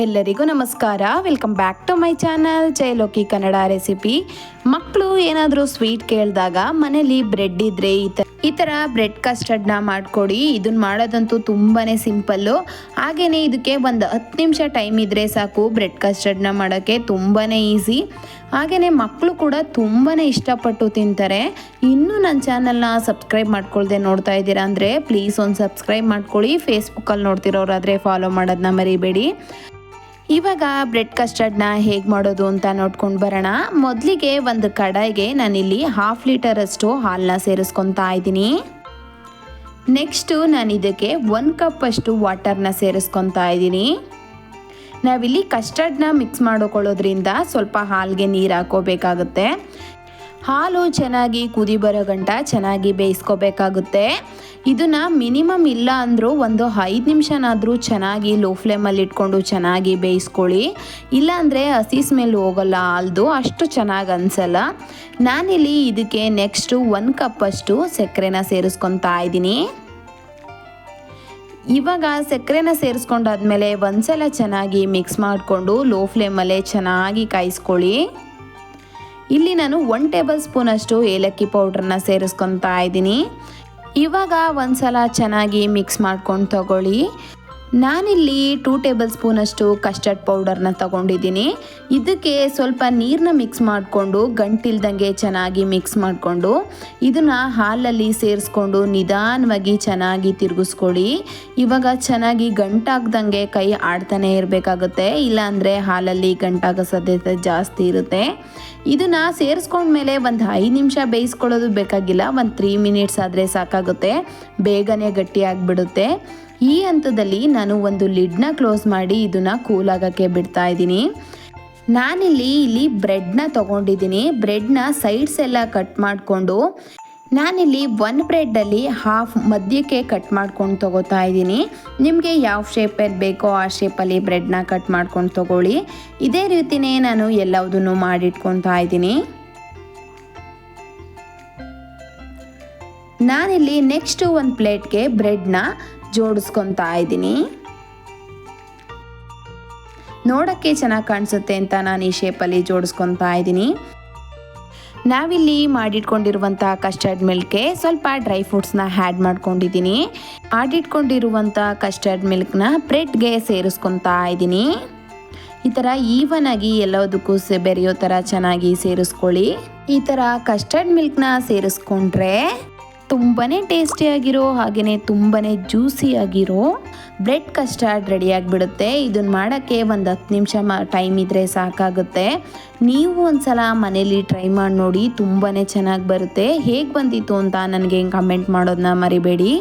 ಎಲ್ಲರಿಗೂ ನಮಸ್ಕಾರ. Welcome back to my channel ಜಯಲೋಕಿ Kannada recipe ಮಕ್ಕಳು ಏನಾದರೂ ಸ್ವೀಟ್ ಕೇಳಿದಾಗ ಮನೇಲಿ ಬ್ರೆಡ್ ಇದ್ರೆ ಈ ಥರ ಈ ಥರ ಬ್ರೆಡ್ ಕಸ್ಟರ್ಡ್ನ ಮಾಡಿಕೊಡಿ. ಇದನ್ನ ಮಾಡೋದಂತೂ ತುಂಬಾ ಸಿಂಪಲ್ಲು ಹಾಗೆಯೇ ಇದಕ್ಕೆ ಒಂದು ಹತ್ತು ನಿಮಿಷ ಟೈಮ್ ಇದ್ದರೆ ಸಾಕು ಬ್ರೆಡ್ ಕಸ್ಟರ್ಡ್ನ ಮಾಡೋಕ್ಕೆ ತುಂಬಾ ಈಸಿ ಹಾಗೆಯೇ ಮಕ್ಕಳು ಕೂಡ ತುಂಬಾ ಇಷ್ಟಪಟ್ಟು ತಿಂತಾರೆ. ಇನ್ನೂ ನನ್ನ ಚಾನಲ್ನ ಸಬ್ಸ್ಕ್ರೈಬ್ ಮಾಡ್ಕೊಳ್ದೆ ನೋಡ್ತಾ ಇದ್ದೀರಾ ಅಂದರೆ ಪ್ಲೀಸ್ ಒಂದು ಸಬ್ಸ್ಕ್ರೈಬ್ ಮಾಡ್ಕೊಳ್ಳಿ ಫೇಸ್ಬುಕ್ಕಲ್ಲಿ ನೋಡ್ತಿರೋರಾದರೆ ಫಾಲೋ ಮಾಡೋದನ್ನ ಮರಿಬೇಡಿ. ಇವಾಗ ಬ್ರೆಡ್ ಕಸ್ಟರ್ಡ್ನ ಹೇಗೆ ಮಾಡೋದು ಅಂತ ನೋಡ್ಕೊಂಡು ಬರೋಣ. ಮೊದಲಿಗೆ ಒಂದು ಕಡಾಯಿಗೆ ನಾನಿಲ್ಲಿ ಹಾಫ್ ಲೀಟರಷ್ಟು ಹಾಲನ್ನ ಸೇರಿಸ್ಕೊತಾ ಇದ್ದೀನಿ. ನೆಕ್ಸ್ಟು ನಾನು ಇದಕ್ಕೆ ಒಂದು ಕಪ್ಪಷ್ಟು ವಾಟರ್ನ ಸೇರಿಸ್ಕೊತಾ ಇದ್ದೀನಿ. ನಾವಿಲ್ಲಿ ಕಸ್ಟರ್ಡ್ನ ಮಿಕ್ಸ್ ಮಾಡ್ಕೊಳ್ಳೋದ್ರಿಂದ ಸ್ವಲ್ಪ ಹಾಲಿಗೆ ನೀರು ಹಾಕೋಬೇಕಾಗುತ್ತೆ ಹಾಲು ಚೆನ್ನಾಗಿ ಕುದಿ ಬರೋ ಗಂಟ ಚೆನ್ನಾಗಿ ಬೇಯಿಸ್ಕೋಬೇಕಾಗುತ್ತೆ. ಇದನ್ನ ಮಿನಿಮಮ್ ಇಲ್ಲ ಅಂದರೂ ಒಂದು ಐದು ನಿಮಿಷನಾದರೂ ಚೆನ್ನಾಗಿ ಲೋ ಫ್ಲೇಮಲ್ಲಿ ಇಟ್ಕೊಂಡು ಚೆನ್ನಾಗಿ ಬೇಯಿಸ್ಕೊಳ್ಳಿ. ಇಲ್ಲಾಂದರೆ ಹಸಿ ಸ್ಮೆಲ್ ಹೋಗಲ್ಲ, ಅಲ್ದು ಅಷ್ಟು ಚೆನ್ನಾಗಿ ಅನಿಸಲ್ಲ. ನಾನಿಲ್ಲಿ ಇದಕ್ಕೆ ನೆಕ್ಸ್ಟು ಒಂದು ಕಪ್ಪಷ್ಟು ಸಕ್ಕರೆನ ಸೇರಿಸ್ಕೊತಾ ಇದ್ದೀನಿ. ಇವಾಗ ಸಕ್ಕರೆನ ಸೇರಿಸ್ಕೊಂಡಾದ್ಮೇಲೆ ಒಂದ್ಸಲ ಚೆನ್ನಾಗಿ ಮಿಕ್ಸ್ ಮಾಡಿಕೊಂಡು ಲೋ ಫ್ಲೇಮಲ್ಲೇ ಚೆನ್ನಾಗಿ ಕಾಯಿಸ್ಕೊಳ್ಳಿ. ಇಲ್ಲಿ ನಾನು ಒನ್ ಟೇಬಲ್ ಸ್ಪೂನಷ್ಟು ಏಲಕ್ಕಿ ಪೌಡ್ರನ್ನ ಸೇರಿಸ್ಕೊತಾ ಇದ್ದೀನಿ. ಇವಾಗ ಒಂದ್ಸಲ ಚೆನ್ನಾಗಿ ಮಿಕ್ಸ್ ಮಾಡ್ಕೊಂಡು ತಗೊಳ್ಳಿ. ನಾನಿಲ್ಲಿ ಟೂ ಟೇಬಲ್ ಸ್ಪೂನಷ್ಟು ಕಸ್ಟರ್ಡ್ ಪೌಡರ್ನ ತಗೊಂಡಿದ್ದೀನಿ. ಇದಕ್ಕೆ ಸ್ವಲ್ಪ ನೀರನ್ನ ಮಿಕ್ಸ್ ಮಾಡಿಕೊಂಡು ಗಂಟಿಲ್ದಂಗೆ ಚೆನ್ನಾಗಿ ಮಿಕ್ಸ್ ಮಾಡಿಕೊಂಡು ಇದನ್ನು ಹಾಲಲ್ಲಿ ಸೇರಿಸ್ಕೊಂಡು ನಿಧಾನವಾಗಿ ಚೆನ್ನಾಗಿ ತಿರುಗಿಸ್ಕೊಳ್ಳಿ. ಇವಾಗ ಚೆನ್ನಾಗಿ ಗಂಟಾಗ್ದಂಗೆ ಕೈ ಆಡ್ತಾನೆ ಇರಬೇಕಾಗುತ್ತೆ. ಇಲ್ಲಾಂದರೆ ಹಾಲಲ್ಲಿ ಗಂಟಾಗೋ ಸಾಧ್ಯತೆ ಜಾಸ್ತಿ ಇರುತ್ತೆ. ಇದನ್ನು ಸೇರಿಸ್ಕೊಂಡ್ಮೇಲೆ ಒಂದು ಐದು ನಿಮಿಷ ಬೇಯಿಸ್ಕೊಳ್ಳೋದು ಬೇಕಾಗಿಲ್ಲ. ಒಂದು ತ್ರೀ ಮಿನಿಟ್ಸ್ ಆದರೆ ಸಾಕಾಗುತ್ತೆ. ಬೇಗನೆ ಗಟ್ಟಿಯಾಗಿಬಿಡುತ್ತೆ. ಈ ಹಂತದಲ್ಲಿ ನಾನು ಒಂದು ಲಿಡ್ನ ಕ್ಲೋಸ್ ಮಾಡಿ ಇದನ್ನು ಕೂಲ್ ಆಗೋಕ್ಕೆ ಬಿಡ್ತಾ ಇದ್ದೀನಿ. ನಾನಿಲ್ಲಿ ಇಲ್ಲಿ ಬ್ರೆಡ್ನ ತೊಗೊಂಡಿದ್ದೀನಿ. ಬ್ರೆಡ್ನ ಸೈಡ್ಸ್ ಎಲ್ಲ ಕಟ್ ಮಾಡಿಕೊಂಡು ನಾನಿಲ್ಲಿ ಒನ್ ಬ್ರೆಡ್ಡಲ್ಲಿ ಹಾಫ್ ಮಧ್ಯಕ್ಕೆ ಕಟ್ ಮಾಡ್ಕೊಂಡು ತೊಗೋತಾ ಇದ್ದೀನಿ. ನಿಮಗೆ ಯಾವ ಶೇಪಲ್ಲಿ ಬೇಕೋ ಆ ಶೇಪಲ್ಲಿ ಬ್ರೆಡ್ನ ಕಟ್ ಮಾಡ್ಕೊಂಡು ತೊಗೊಳ್ಳಿ. ಇದೇ ರೀತಿಯೇ ನಾನು ಎಲ್ಲವುದನ್ನು ಮಾಡಿಟ್ಕೊತಾ ಇದ್ದೀನಿ. ನಾನಿಲ್ಲಿ ನೆಕ್ಸ್ಟ್ ಒಂದು ಪ್ಲೇಟ್ಗೆ ಬ್ರೆಡ್ನ ಜೋಡಿಸ್ಕೊತಾ ಇದ್ದೀನಿ. ನೋಡೋಕ್ಕೆ ಚೆನ್ನಾಗಿ ಕಾಣಿಸುತ್ತೆ ಅಂತ ನಾನು ಈ ಶೇಪಲ್ಲಿ ಜೋಡಿಸ್ಕೊತಾ ಇದ್ದೀನಿ. ನಾವಿಲ್ಲಿ ಮಾಡಿಟ್ಕೊಂಡಿರುವಂಥ ಕಸ್ಟರ್ಡ್ ಮಿಲ್ಕ್ಗೆ ಸ್ವಲ್ಪ ಡ್ರೈ ಫ್ರೂಟ್ಸ್ನ ಹ್ಯಾಡ್ ಮಾಡ್ಕೊಂಡಿದ್ದೀನಿ. ಆಡಿಟ್ಕೊಂಡಿರುವಂಥ ಕಸ್ಟರ್ಡ್ ಮಿಲ್ಕ್ನ ಬ್ರೆಡ್ಗೆ ಸೇರಿಸ್ಕೊತಾ ಇದ್ದೀನಿ. ಈ ಥರ ಈವನ್ ಆಗಿ ಎಲ್ಲದಕ್ಕೂ ಬೆರೆಯೋ ಥರ ಚೆನ್ನಾಗಿ ಸೇರಿಸ್ಕೊಳ್ಳಿ. ಈ ಥರ ಕಸ್ಟರ್ಡ್ ಮಿಲ್ಕ್ನ ಸೇರಿಸ್ಕೊಂಡ್ರೆ ತುಂಬಾ ಟೇಸ್ಟಿಯಾಗಿರೋ ಹಾಗೆಯೇ ತುಂಬಾ ಜ್ಯೂಸಿಯಾಗಿರೋ ಬ್ರೆಡ್ ಕಸ್ಟರ್ಡ್ ರೆಡಿಯಾಗಿಬಿಡುತ್ತೆ ಇದನ್ನು ಮಾಡೋಕ್ಕೆ ಒಂದು ಹತ್ತು ನಿಮಿಷ ಮ ಟೈಮ್ ಇದ್ದರೆ ಸಾಕಾಗುತ್ತೆ. ನೀವು ಒಂದ್ಸಲ ಮನೇಲಿ ಟ್ರೈ ಮಾಡಿ ನೋಡಿ ತುಂಬಾ ಚೆನ್ನಾಗಿ ಬರುತ್ತೆ. ಹೇಗೆ ಬಂದಿತ್ತು ಅಂತ ನನಗೆ ಕಮೆಂಟ್ ಮಾಡೋದನ್ನ ಮರಿಬೇಡಿ.